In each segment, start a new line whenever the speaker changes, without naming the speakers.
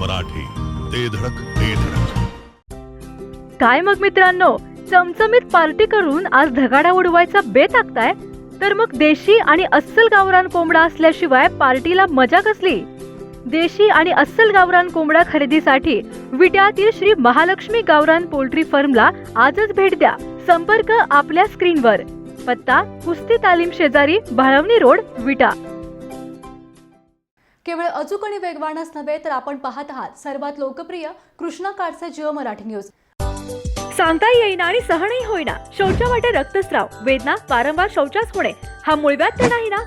मराठी. ते धडक ते धडक.
काय मग मित्रांनो चमचमीत पार्टी करून आज धगाडा उडवायचा बेत आखताय? तर मग देशी आणि अस्सल गावरान कोंबडा असल्याशिवाय पार्टीला मजा कसली? देशी आणि अस्सल गावरान कोंबडा खरेदीसाठी विट्यातील श्री महालक्ष्मी गावरान पोल्ट्री फर्मला आजच भेट द्या. संपर्क आपल्या स्क्रीनवर. पत्ता कुस्ती तालीम शेजारी भाळवणी रोड विटा.
केवळ अचूक आणि वेगवानच नव्हे तर आपण पाहत आहात सर्वात लोकप्रिय कृष्णा काडसे जिओ मराठी न्यूज.
सांगता येईना आणि सहनही होईना. शौचा वाटे रक्तस्राव. वेदना वारंवार शौचास होणे. हा मूळव्याध तर नाही ना?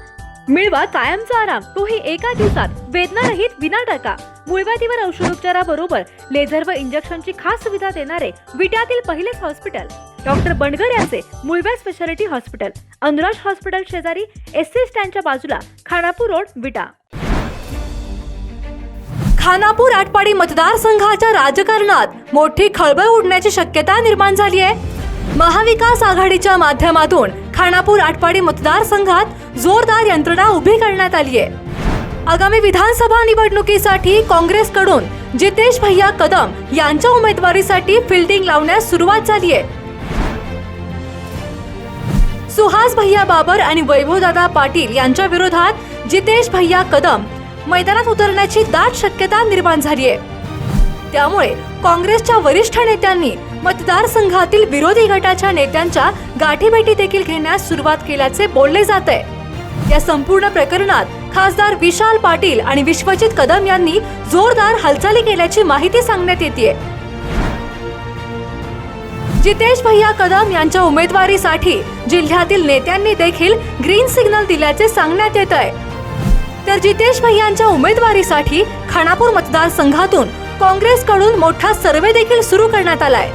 मिळवा कायमचा आराम. तोही एका दिवसात. वेदना रहित विना टाका मूळव्याधीवर औषधोपचाराबरोबर लेझर व इंजेक्शनची खास सुविधा देणारे विट्यातील पहिलेच हॉस्पिटल. डॉक्टर बंडगर यांचे मुळव्या स्पेशालिटी हॉस्पिटल अनुराज हॉस्पिटल शेजारी एस सी स्टँडच्या बाजूला खानापूर रोड विटा.
खानापूर आटपाडी मतदारसंघाच्या राजकारणात मोठी खळबळ उडण्याची शक्यता निर्माण झाली आहे. महाविकास आघाडीच्या माध्यमातून खानापूर आटपाडी मतदारसंघात जोरदार यंत्रणा उभी करण्यात आली आहे. आगामी विधानसभा निवडणुकीसाठी काँग्रेसकडून जितेश भैया कदम यांच्या उमेदवारीसाठी फिल्डिंग लावण्यास सुरुवात झाली आहे. सुहास भैया बाबर आणि वैभवदादा पाटील यांच्या विरोधात जितेश भैया कदम मैदानात उतरण्याची दाट शक्यता निर्माण झाली आहे त्यामुळे काँग्रेसच्या वरिष्ठ नेत्यांनी मतदारसंघातील विरोधी गटाच्या नेत्यांच्या गाठीभेटी देखील घेण्यास सुरुवात केल्याचे बोलले जात आहे या संपूर्ण प्रकरणात खासदार विशाल पाटील आणि विश्वजित कदम यांनी जोरदार हालचाली केल्याची माहिती सांगण्यात येते जितेश भैया कदम यांच्या उमेदवारीसाठी जिल्ह्यातील नेत्यांनी देखील ग्रीन सिग्नल दिल्याचे सांगण्यात येत आहे तर जितेश भैयांच्या उमेदवारीसाठी खानापूर मतदारसंघातून काँग्रेसकडून मोठा सर्वे देखील सुरू करण्यात आलाय.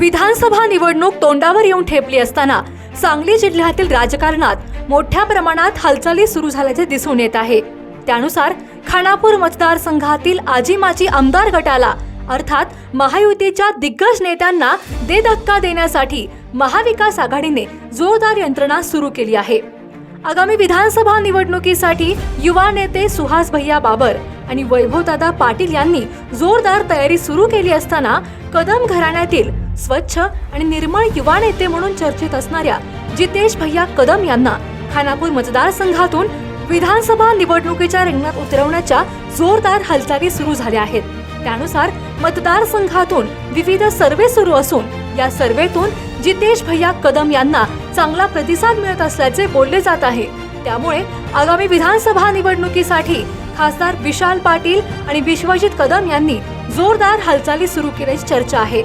विधानसभा निवडणूक तोंडावर येऊन ठेपली असताना सांगली जिल्ह्यातील राजकारणात मोठ्या प्रमाणात हालचाली सुरू झाल्याचे दिसून येत आहे. त्यानुसार खानापूर मतदारसंघातील आजी माजी आमदार गटाला अर्थात महायुतीच्या दिग्गज नेत्यांना दे धक्का देण्यासाठी महाविकास आघाडीने जोरदार यंत्रणा सुरू केली आहे. आगामी विधानसभा निवडणुकीसाठी युवा नेते सुहास भैया बाबर आणि वैभवदादा पाटील यांनी जोरदार तयारी सुरू केली असताना कदम घराण्यातील स्वच्छ आणि निर्मळ युवा नेते म्हणून चर्चेत असणाऱ्या जितेश भैया कदम यांना खानापूर मतदारसंघातून विधानसभा निवडणुकीच्या रिंगणात उतरवण्याच्या जोरदार हालचाली सुरू झाल्या आहेत. त्यानुसार मतदारसंघातून विविध सर्वे सुरू असून या सर्वेतून जितेश भैया कदम यांना चांगला प्रतिसाद मिळत असल्याचे बोलले जात आहे. त्यामुळे आगामी विधानसभा निवडणुकीसाठी खासदार विशाल पाटील आणि विश्वजित कदम यांनी जोरदार हालचाली सुरू केल्याची चर्चा आहे.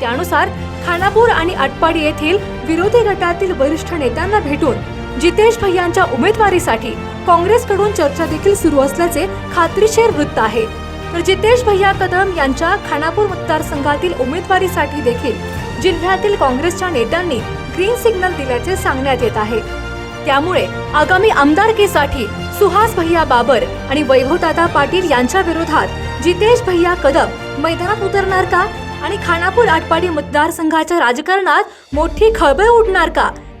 त्यानुसार खानापूर आणि आटपाडी येथील विरोधी गटातील वरिष्ठ नेत्यांना भेटून जितेश भैयांच्या उमेदवारीसाठी काँग्रेसकडून चर्चा देखील सुरू असल्याचे खात्रीशीर वृत्त आहे. तर जितेश भैया कदम यांच्या खानापूर मतदारसंघातील उमेदवारीसाठी देखील जिल्ह्यातील काँग्रेसच्या नेत्यांनी ग्रीन सिग्नल दिल्याचे सांगण्यात येत आहे. त्यामुळे आगामी आमदारकीसाठी सुहास भैया बाबर आणि वैभवदादा पाटील यांच्या विरोधात जितेश भैया कदम मैदानात उतरणार का? आणि खानापूर आटपाडी मतदारसंघाच्या राजकारणात मोठी खळबळ उडणार का?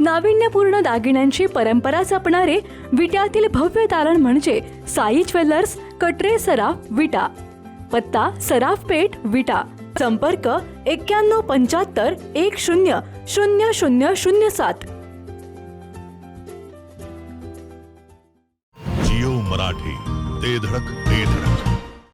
नाविन्यपूर्ण दागिन्यांची परंपरा जपणारे विट्यातील भव्य तारण म्हणजे साई ज्वेलर्स कटरे सराफ विटा. पत्ता सराफ पेठ विटा. संपर्क एक्क्याण्णव पंच्याहत्तर एक शून्य शून्य शून्य शून्य सात.
जिओ मराठी ते धडक ते धडक.